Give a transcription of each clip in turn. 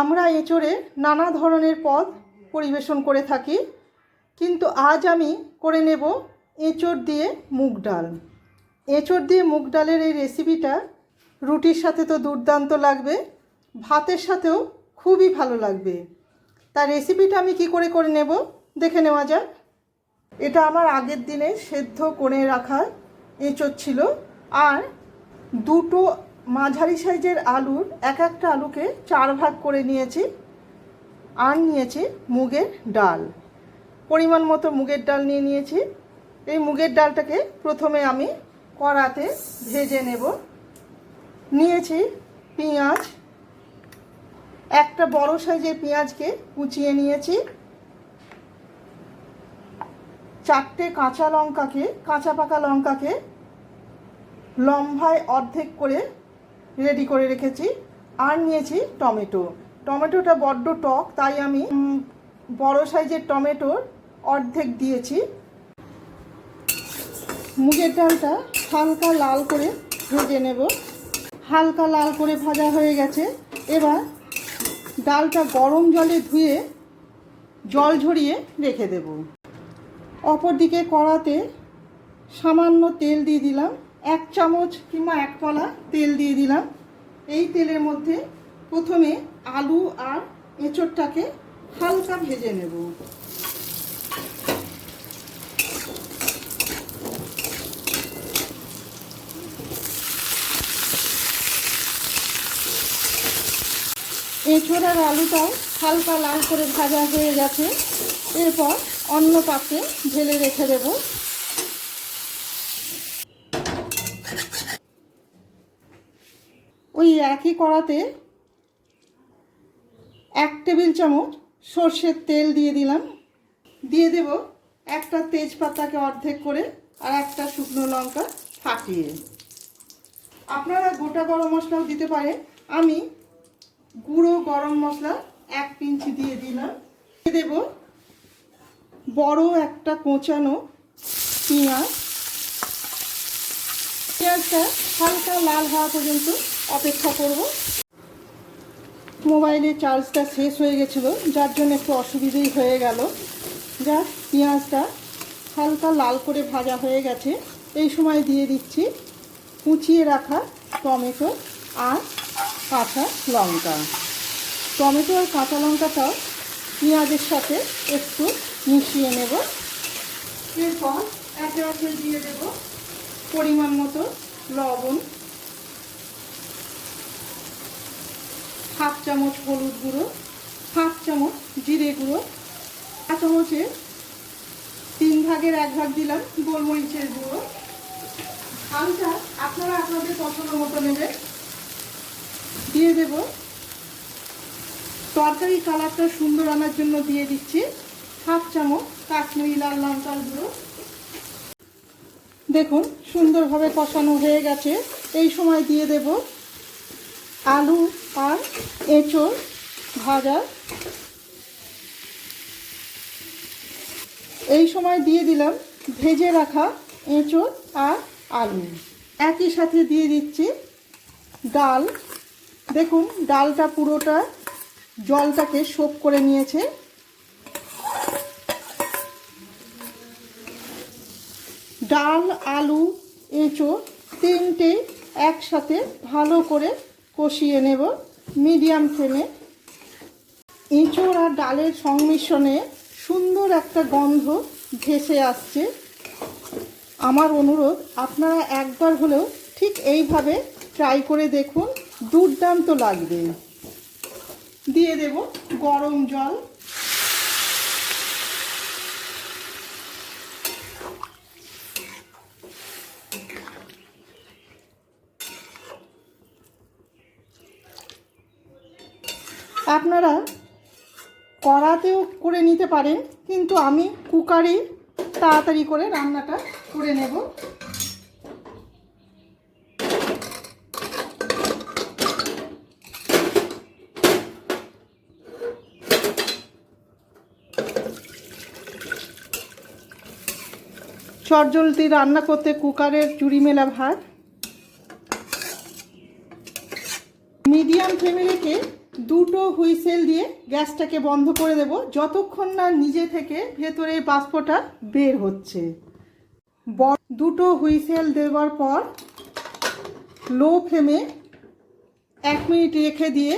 আমরা এঁচোড়ে নানা ধরনের পদ পরিবেশন করে থাকি, কিন্তু আজ আমি করে নেব এঁচোড় দিয়ে মুগ ডাল। এঁচোড় দিয়ে মুগ ডালের এই রেসিপিটা রুটির সাথে তো দুর্দান্ত লাগবে, ভাতের সাথেও খুবই ভালো লাগবে। তার রেসিপিটা আমি কি করে করে নেব দেখে নেওয়া যাক। এটা আমার আগের দিনে সেদ্ধ করে রাখা এঁচোড় ছিল, আর দুটো মাঝারি সাইজের আলুর এক একটা আলুকে চার ভাগ করে নিয়েছি। আর নিয়েছি মুগের ডাল। পরিমাণ মতো মুগের ডাল নিয়ে নিয়েছি। এই মুগের ডালটাকে প্রথমে আমি কড়াতে ভেজে নেব। নিয়েছি পেঁয়াজ। একটা বড় সাইজের পেঁয়াজকে কুচিয়ে নিয়েছি। চারটে কাঁচা লঙ্কাকে, কাঁচা পাকা লঙ্কাকে লম্বায় অর্ধেক করে রেডি করে রেখেছি আর নিয়েছি টমেটো। টমেটোটা বড্ড টক, তাই আমি বড় সাইজের টমেটোর অর্ধেক দিয়েছি। মুগের ডালটা হালকা লাল করে ভেজে নেব। হালকা লাল করে ভাজা হয়ে গেছে। এবার ডালটা গরম জলে ধুয়ে জল ঝরিয়ে রেখে দেব। অপরদিকে কড়াতে সামান্য তেল দিয়ে দিলাম। এক চামচ কিংবা এক কলা তেল দিয়ে দিলাম। এই তেলের মধ্যে প্রথমে আলু আর এঁচোড়টাকে হালকা ভেজে নেব। এঁচোড় আর আলুটাও হালকা লাল করে ভাজা হয়ে গেছে। এরপর অন্য পাত্রে ঢেলে রেখে দেব। ওই একই কড়াতে এক টেবিল চামচ সর্ষের তেল দিয়ে দিলাম। দিয়ে দেব একটা তেজপাতাকে অর্ধেক করে আর একটা শুকনো লঙ্কা ফাটিয়ে। আপনারা গোটা গরম মশলাও দিতে পারেন। আমি গুঁড়ো গরম মশলা এক পিঞ্চি দিয়ে দিলাম। দিয়ে দেব বড় একটা কোঁচানো পেঁয়াজ। পেঁয়াজটা হালকা লাল হওয়া পর্যন্ত অপেক্ষা করব। মোবাইলে চার্জটা শেষ হয়ে গেছিল, যার জন্য একটু অসুবিধেই হয়ে গেল। যা পেঁয়াজটা হালকা লাল করে ভাজা হয়ে গেছে। এই সময় দিয়ে দিচ্ছি কুচিয়ে রাখা টমেটো আর কাঁচা লঙ্কা। টমেটো আর কাঁচা লঙ্কাটাও পেঁয়াজের সাথে একটু মিশিয়ে নেব। এরপর একে একে দিয়ে দেব পরিমাণ মতো লবণ। হাফ চামচ হলুদ গুঁড়ো, হাফ চামচ জিরে গুঁড়ো এক চামচে তিন ভাগের এক ভাগ দিলাম গোলমরিচের গুঁড়ো। ঝালটা আপনারা আপনাদের পছন্দ মতো নেবেন। দিয়ে দেব। তরকারি কালারটা সুন্দর আনার জন্য দিয়ে দিচ্ছি হাফ চামচ কাশ্মীরি লাল লঙ্কার গুঁড়ো। দেখুন সুন্দরভাবে কষানো হয়ে গেছে। এই সময় দিয়ে দেব আলু আর এঁচোড়, ভাজা। এই সময় দিয়ে দিলাম ভেজে রাখা এঁচোড় আর আলু। একই সাথে দিয়ে দিচ্ছি ডাল। দেখুন, ডালটা পুরোটা জলটাকে সোপ করে নিয়েছে। ডাল, আলু, এঁচোড় তিনটে একসাথে ভালো করে কষিয়ে নেব মিডিয়াম ফ্লেমে। এঁচোড় আর ডালের সংমিশ্রণে সুন্দর একটা গন্ধ ভেসে আসছে। আমার অনুরোধ, আপনারা একবার হলেও ঠিক এইভাবে ট্রাই করে দেখুন, দুর্দান্ত লাগবে। দিয়ে দেব গরম জল। আপনারা কড়াতেও করে নিতে পারেন, কিন্তু আমি কুকারে তাড়াতাড়ি করে রান্নাটা করে নেব। চটজলদি রান্না করতে কুকারের চুরি মেলা ভাত। মিডিয়াম ফ্লেমে রেখে দুটো হুইসেল দিয়ে গ্যাসটাকে বন্ধ করে দেব। যতক্ষণ না নিজে থেকে ভেতরে বাষ্পটা বের হচ্ছে। দুটো হুইসেল দেওয়ার পর লো ফ্লেমে এক মিনিট রেখে দিয়ে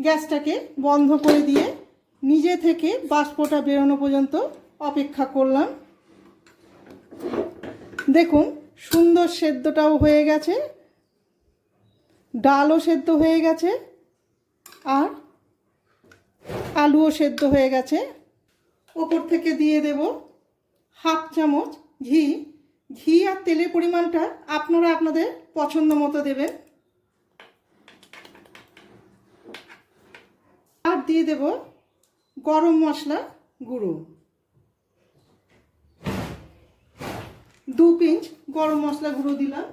গ্যাসটাকে বন্ধ করে দিয়ে নিজে থেকে বাষ্পটা বেরোনো পর্যন্ত অপেক্ষা করলাম। দেখুন, সুন্দর সেদ্ধটাও হয়ে গেছে, ডালও সেদ্ধ হয়ে গেছে। আর আলুও সেদ্ধ হয়ে গেছে। ওপর থেকে দিয়ে দেব হাফ চামচ ঘি। ঘি আর তেলের পরিমাণটা আপনারা আপনাদের পছন্দ মতো দেবেন। আর দিয়ে দেব গরম মশলা গুঁড়ো। দু পিঞ্চ গরম মশলা গুঁড়ো দিলাম।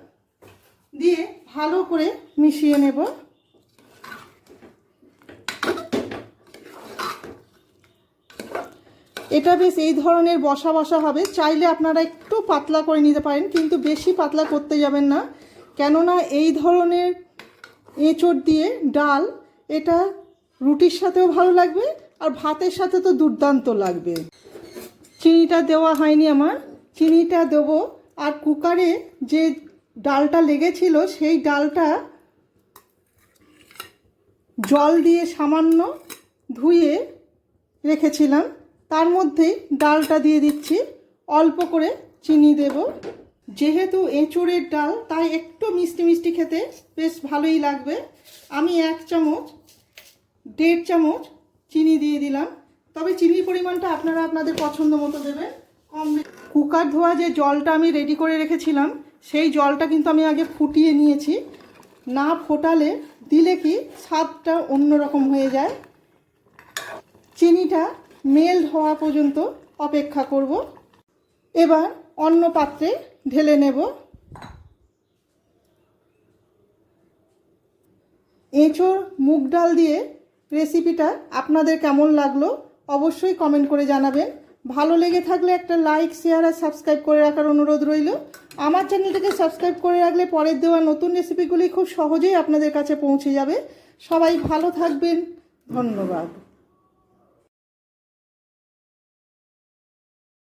দিয়ে ভালো করে মিশিয়ে নেব। এটা বেশ এই ধরনের বসা বসা হবে। চাইলে আপনারা একটু পাতলা করে নিতে পারেন, কিন্তু বেশি পাতলা করতে যাবেন না। কেননা এই ধরনের এঁচড় দিয়ে ডাল, এটা রুটির সাথেও ভালো লাগবে আর ভাতের সাথে তো দুর্দান্ত লাগবে। চিনিটা দেওয়া হয়নি আমার। চিনিটা দেবো আর কুকারে যে ডালটা লেগেছিল, সেই ডালটা জল দিয়ে সামান্য ধুয়ে রেখেছিলাম। তার মধ্যেই ডালটা দিয়ে দিচ্ছি। অল্প করে চিনি দেব। যেহেতু এঁচোড়ের ডাল, তাই একটু মিষ্টি মিষ্টি খেতে বেশ ভালোই লাগবে। আমি এক চামচ, দেড় চামচ চিনি দিয়ে দিলাম। তবে চিনির পরিমাণটা আপনারা আপনাদের পছন্দ মতো দেবেন। কম কুকার ধোয়া যে জলটা আমি রেডি করে রেখেছিলাম, সেই জলটা কিন্তু আমি আগে ফুটিয়ে নিয়েছি। না ফোটালে দিলে কি স্বাদটা অন্যরকম হয়ে যায়। চিনিটা মেল্ট হওয়া পর্যন্ত অপেক্ষা করব। এবার অন্য পাত্রে ঢেলে নেব। এঁচোড়, মুগ ডাল দিয়ে রেসিপিটা আপনাদের কেমন লাগল অবশ্যই কমেন্ট করে জানাবেন। ভালো লেগে থাকলে একটা লাইক শেয়ার আর সাবস্ক্রাইব করে রাখার অনুরোধ রইল। আমার চ্যানেলটাকে সাবস্ক্রাইব করে রাখলে পরের দেওয়া নতুন রেসিপিগুলি খুব সহজেই আপনাদের কাছে পৌঁছে যাবে। সবাই ভালো থাকবেন। ধন্যবাদ।